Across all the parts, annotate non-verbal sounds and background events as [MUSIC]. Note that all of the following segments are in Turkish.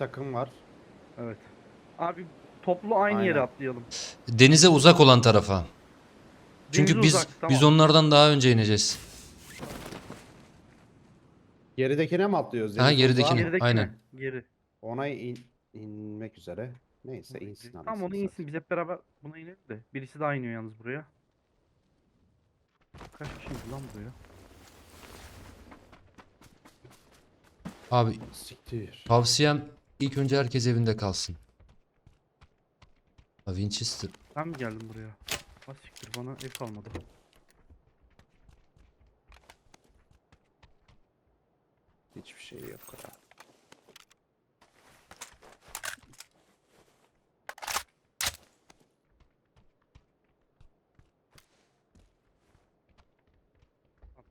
takım var. Evet. Abi toplu aynı Aynen. yere atlayalım. Denize uzak olan tarafa. Çünkü Denize biz uzak, tamam. biz onlardan daha önce ineceğiz. Geridekine mi atlıyoruz? Ha, Deniz geridekine. mı? Gerideki aynen. Geri. Ona in, inmek üzere. Neyse insin. Tamam anasını onu satayım. insin biz hep beraber buna inelim de. Birisi daha iniyor yalnız buraya. Kaç kişi indi lan buraya? Abi Siktir. tavsiyem ilk önce herkes evinde kalsın. Ha, Winchester. Ben mi geldim buraya? Ha siktir bana ev kalmadı. Hiçbir şey yok. ya.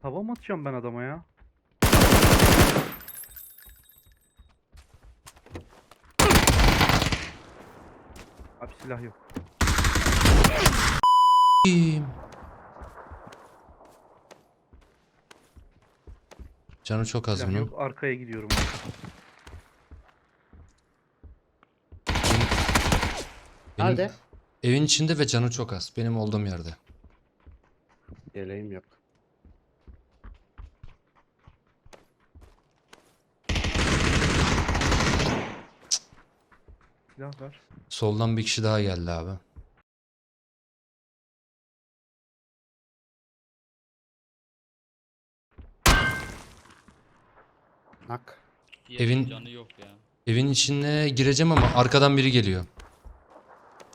Tava mı atacağım ben adama ya? Silah yok. Canı çok az Silah bunun. yok. Arkaya gidiyorum. Benim Nerede? evin içinde ve canı çok az. Benim olduğum yerde. Yeleğim yok. Silah ver. Soldan bir kişi daha geldi abi. Nak. Diğerinin Evin- canı yok ya. Evin içine gireceğim ama arkadan biri geliyor.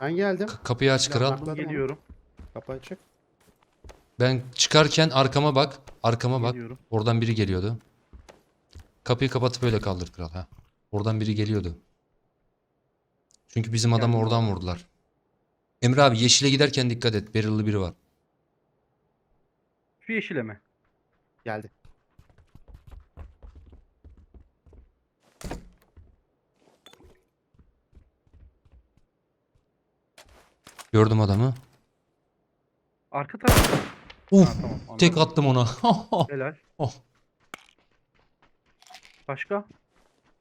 Ben geldim. K- kapıyı aç kral. nakladım onu. Geliyorum. Kapı açık. Ben çıkarken arkama bak. Arkama bak. Geliyorum. Oradan biri geliyordu. Kapıyı kapatıp öyle kaldır kral ha. Oradan biri geliyordu. Çünkü bizim adamı oradan vurdular. Emre abi yeşile giderken dikkat et. Barrel'lı biri var. Şu yeşile mi? Geldi. Gördüm adamı. Arka tarafta. Uf, Ha, tamam, tek attım ona. [LAUGHS] Helal. Oh. Başka?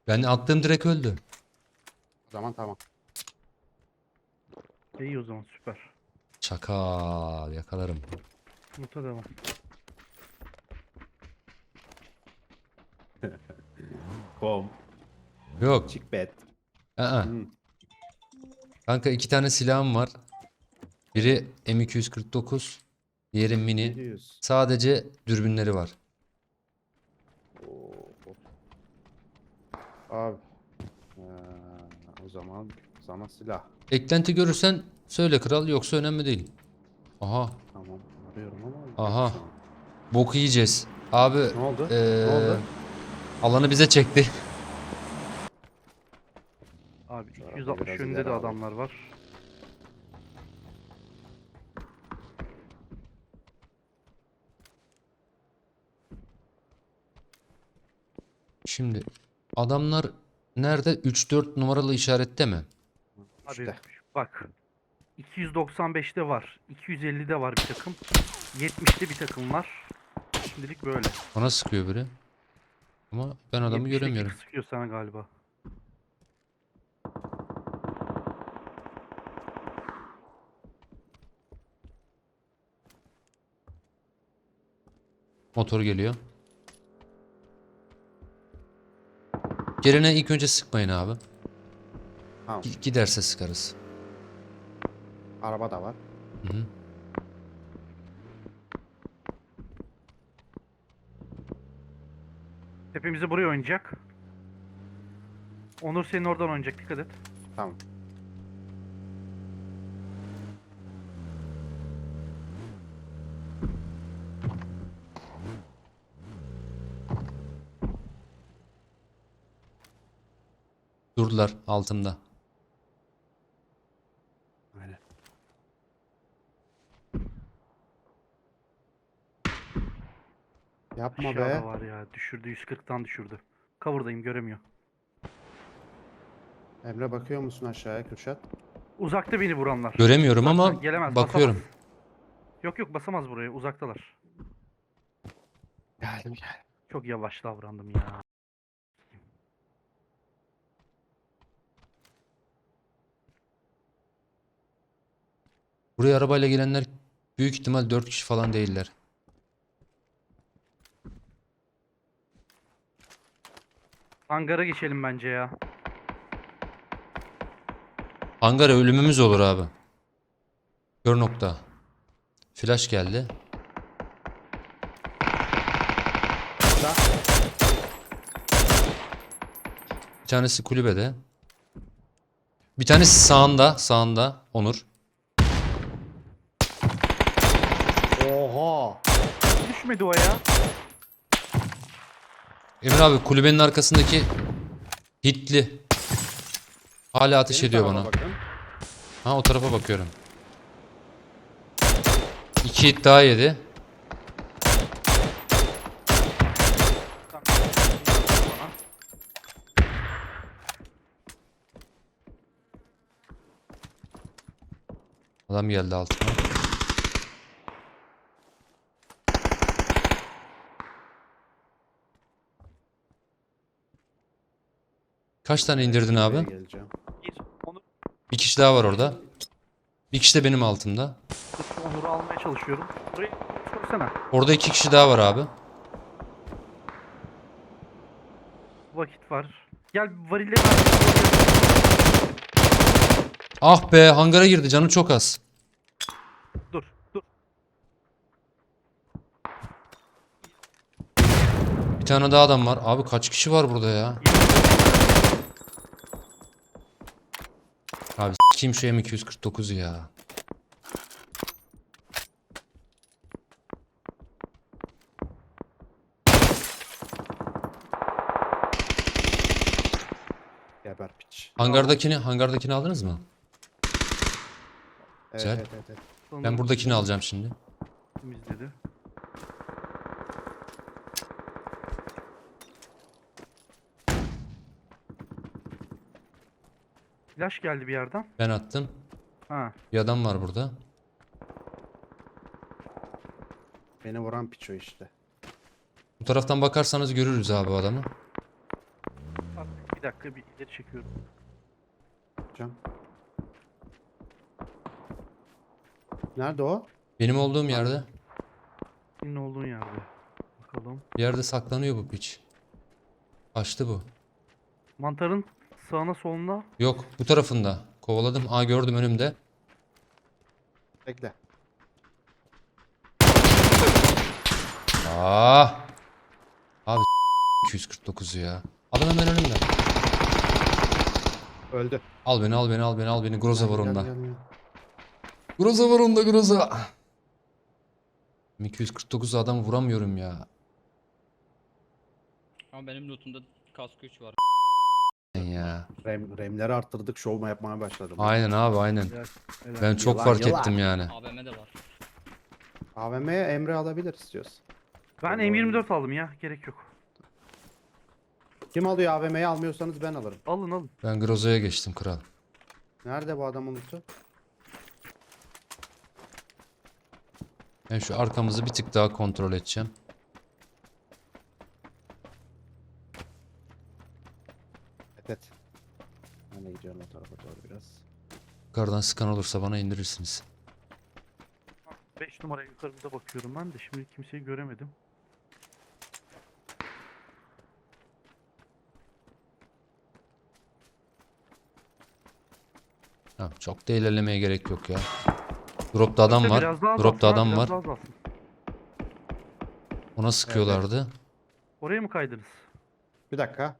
ben attığım direkt öldü. O zaman tamam. İyi o zaman süper. Çakal yakalarım. Muta devam. [LAUGHS] Bom. Yok. Chick bed. aa. Hmm. Kanka iki tane silahım var. Biri M249, diğeri mini. 700. Sadece dürbünleri var. Oo. Abi. Ee, o zaman sana silah. Eklenti görürsen söyle kral yoksa önemli değil. Aha, Tamam. Arıyorum ama. Aha. bok yiyeceğiz. Abi Ne oldu? eee, Ne oldu? alanı bize çekti. Abi Şu arada 260 biraz yönünde de adamlar var. Şimdi adamlar nerede? 3-4 numaralı işarette mi? Abi İşte. bak. 295'te var. 250'de var bir takım. 70'te bir takım var. Şimdilik böyle. Bana sıkıyor biri. Ama ben adamı 70'teki göremiyorum. Sıkıyor sana galiba. Motor geliyor. Gelene ilk önce sıkmayın abi. Tamam. Gi- Giderse sıkarız. Araba da var. Hı hı. Hepimizi buraya oynayacak. Onur senin oradan oynayacak dikkat et. Tamam. Durdular altımda. Yapma Aşağıda be. var ya. Düşürdü 140'tan düşürdü. Cover'dayım göremiyor. Emre bakıyor musun aşağıya Kürşat? Uzakta beni vuranlar. Göremiyorum ama gelemez, bakıyorum. basamaz. Yok yok basamaz buraya. Uzaktalar. Geldim geldim. Çok yavaş davrandım ya. Buraya arabayla gelenler büyük ihtimal 4 kişi falan değiller. Hangara geçelim bence ya. Hangara ölümümüz olur abi. Kör nokta. Flash geldi. Bir tanesi kulübede. Bir tanesi sağında, sağında Onur. Oha. Düşmedi o ya. Emir abi kulübenin arkasındaki hitli. Hala ateş Benim ediyor bana. bakın. Ha o tarafa bakıyorum. İki hit daha yedi. Adam geldi altıma. Kaç tane indirdin abi? Geleceğim. Bir kişi daha var orada. Bir kişi de benim altımda. Onur'u almaya çalışıyorum. Buraya sorsana. Orada iki kişi daha var abi. Vakit var. Gel varilleri ver. Ah be hangara girdi canı çok az. Dur dur. Bir tane daha adam var. Abi kaç kişi var burada ya? Kim şu M249 ya? Geber piç. Hangardakini, hangardakini aldınız mı? Evet, Güzel. evet, evet, evet. Ben buradakini alacağım şimdi. Temizledi. Flash geldi bir yerden. Ben attım. Ha. Bir adam var burada. Beni vuran piç o işte. Bu taraftan bakarsanız görürüz abi o adamı. Bir dakika bir ileri çekiyorum. Hocam. Nerede o? Benim olduğum yerde. Senin olduğun yerde. Bakalım. Bir yerde saklanıyor bu piç. Açtı bu. Mantarın sağına soluna Yok bu tarafında. Kovaladım. Aa gördüm önümde. Bekle. Aa. Abi 249 ya. Adam hemen önümde. Öldü. Al beni al beni al beni al beni. Groza var onda. Groza var onda Groza. 249 adam vuramıyorum ya. Ama benim lootumda kask 3 var. Ya. Rem, remleri arttırdık. Şov yapmaya başladım. Aynen abi aynen. Ben çok Yılan, fark yılan. ettim yani. AVM de var. AVM'ye Emre alabilir istiyorsun. Ben Doğru. M24 aldım ya. Gerek yok. Kim alıyor AVM'yi almıyorsanız ben alırım. Alın alın. Ben Groza'ya geçtim kral. Nerede bu adamın lootu? Ben şu arkamızı bir tık daha kontrol edeceğim. Evet evet. Ben de gidiyorum o tarafa doğru biraz. Yukarıdan sıkan olursa bana indirirsiniz. 5 numara yukarıda bakıyorum ben de. Şimdi kimseyi göremedim. Ha, çok da ilerlemeye gerek yok ya. Drop'ta adam var. biraz daha Drop'ta azalsın adam biraz var. daha azalsın. Ona sıkıyorlardı. Oraya mı kaydınız? Bir dakika.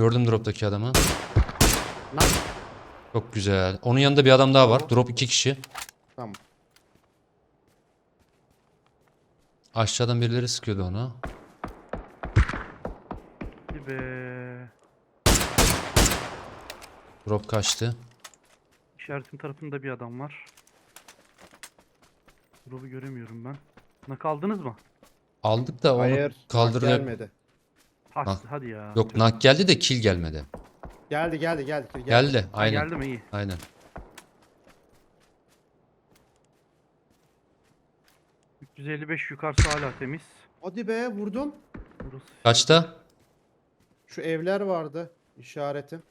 Gördüm drop'taki adamı. Lan. Çok güzel. Onun yanında bir adam daha var. Drop iki kişi. Tamam. Aşağıdan birileri sıkıyordu ona. Be. Drop kaçtı. İşaretin tarafında bir adam var. Drop'u göremiyorum ben. Nak aldınız mı? Aldık da onu Hayır. kaldırdı. Gelmedi. Ha, Ha. hadi ya. Yok nak geldi de kill gelmedi. Geldi geldi geldi. geldi. Geldi. Ha, Aynen. Geldi mi iyi. Aynen. %55 yukarısı hala temiz. Hadi be vurdum. Burası Kaçta? Şu evler vardı. işaretim.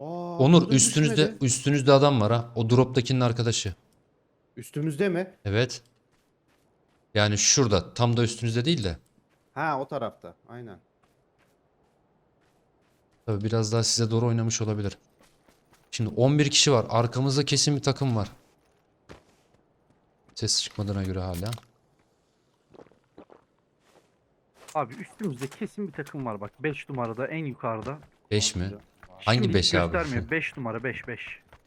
Aa, Onur üstünüzde düşmedi. üstünüzde adam var ha. O drop'takinin arkadaşı. Üstümüzde mi? Evet. Yani şurada. Tam da üstünüzde değil de. Ha o tarafta. Aynen. Tabii biraz daha size doğru oynamış olabilir. Şimdi 11 kişi var. Arkamızda kesin bir takım var. Ses çıkmadığına göre hala. Abi üstümüzde kesin bir takım var bak. 5 numarada en yukarıda. 5 mi? Hangi Şimdilik beş abi? göstermiyor. 5 numara 5 5.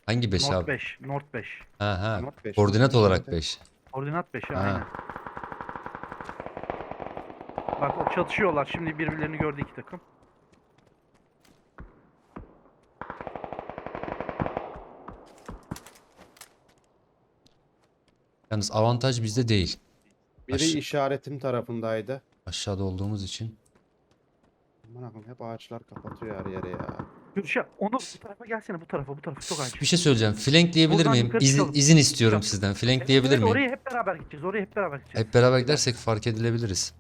Hangi 5 North abi? 5. North 5. Ha ha. Not beş. Koordinat olarak Evet. 5. Koordinat 5 Ha. aynen. Bak o çatışıyorlar. Şimdi birbirlerini gördü iki takım. Yalnız avantaj bizde değil. Biri Aş- işaretim tarafındaydı. Aşağıda olduğumuz için. Aman akım hep ağaçlar kapatıyor her yere ya. Gürşah onu bu tarafa gelsene bu tarafa bu tarafa çok acil. Bir şey söyleyeceğim. Flankleyebilir Buradan miyim? yukarı İzin, çıkalım. izin istiyorum Tamam. sizden. Flankleyebilir evet, miyim? Oraya hep beraber gideceğiz. Oraya hep beraber gideceğiz. Hep beraber gidersek fark edilebiliriz.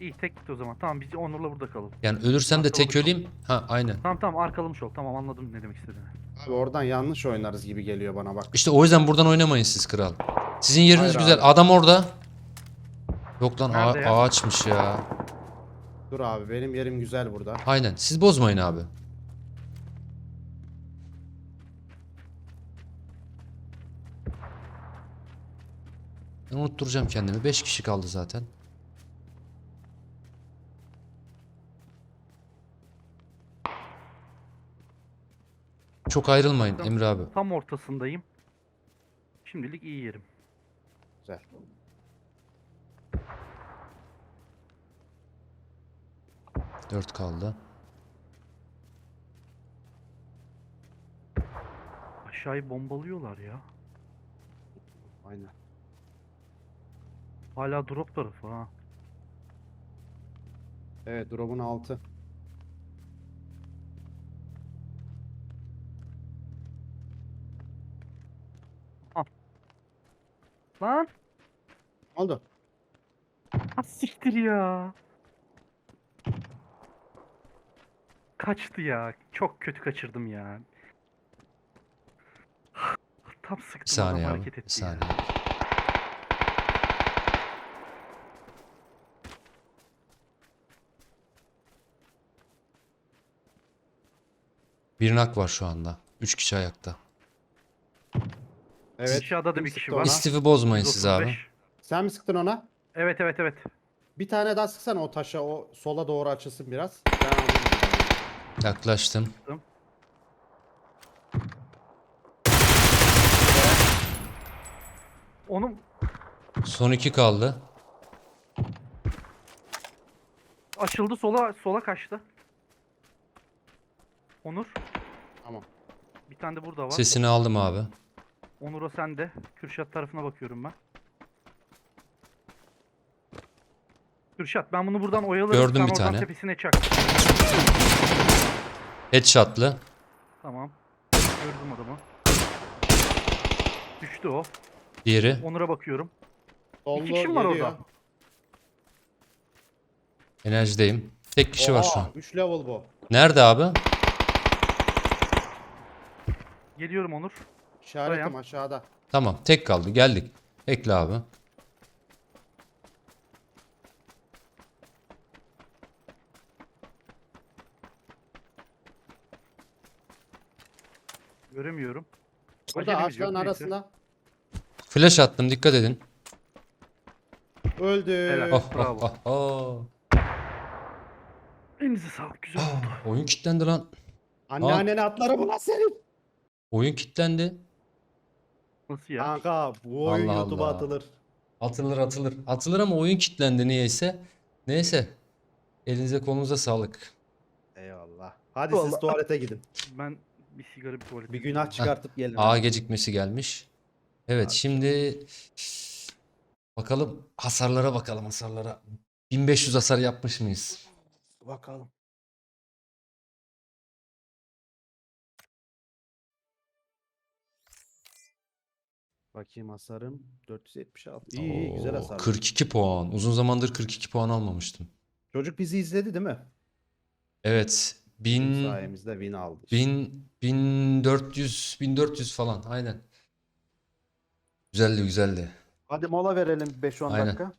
İyi tek git o zaman. Tamam biz Onur'la burada kalalım. Yani ölürsem de tek öleyim. Ha aynen. Tamam tamam arkalmış ol. Tamam anladım ne demek istediğini. Abi oradan yanlış oynarız gibi geliyor bana bak. İşte o yüzden buradan oynamayın siz kral. Sizin yeriniz Hayır güzel. abi. Adam orada. Yok lan ağa- Nerede ya? ağaçmış ya. Dur abi benim yerim güzel burada. Aynen. Siz bozmayın abi. Ben unutturacağım kendimi. 5 kişi kaldı zaten. Çok ayrılmayın Tamam. Emre abi. Tam ortasındayım. Şimdilik iyi yerim. Güzel. Dört kaldı. Aşağıyı bombalıyorlar ya. Aynen. Hala drop tarafı ha. Evet drop'un altı. Lan! Oldu. Ha siktir ya. Kaçtı ya. Çok kötü kaçırdım ya. Tam Bir sıktım adam saniye abi. hareket Bir etti ya. saniye. Bir nak var şu anda. Üç kişi ayakta. Evet. Aşağıda da bir kişi var. İstifi bozmayın siz abi. 135. Sen mi sıktın ona? Evet evet evet. Bir tane daha sıksana o taşa o sola doğru açılsın biraz. Ben alayım. Yaklaştım. Onun Son iki kaldı. açıldı sola sola kaçtı. Onur. Tamam. Bir tane de burada var. Sesini aldım abi. Onur o sende. Kürşat tarafına bakıyorum ben. Kürşat ben bunu buradan oyalarım. Gördüm sen bir oradan tane. tepesine çak. Headshot'lı. Tamam. Gördüm adamı. Düştü o. Diğeri. Onur'a bakıyorum. İki kişi mi var geliyor. orada? Enerjideyim. Tek kişi var şu an. 3 level bu. Nerede abi? Geliyorum Onur. İşaretim Dayan. aşağıda. Tamam. Tek kaldı. Geldik. Bekle abi. Göremiyorum. Burada Acelemiz yok, ağaçların neyse. arasında. Flash attım. Dikkat edin. Öldü. Helal. Oh, Bravo. oh, oh, oh. Elinize sağlık güzel oldu. Oyun kilitlendi lan. Anneannene atları bu lan senin. Oyun kilitlendi. Nasıl ya? Kanka bu oyun Allah YouTube'a Allah. atılır. Atılır atılır. Atılır ama oyun kilitlendi niyeyse. Neyse. Elinize kolunuza sağlık. Eyvallah. Hadi siz Vallahi- tuvalete gidin. Ben bir sigara bir tuvalet. Bir günah çıkartıp gelin. A gecikmesi gelmiş. Evet Abi. şimdi bakalım hasarlara bakalım hasarlara. 1500 hasar yapmış mıyız? Bakalım. Bakayım hasarım 476. İyi iyi güzel Oo, hasar. 42 puan. Uzun zamandır 42 puan almamıştım. Çocuk bizi izledi değil mi? Evet. Bin, Sayemizde win aldı. işte. bin, 1400, 1400 falan aynen. Güzeldi güzeldi. Hadi mola verelim 5-10 dakika.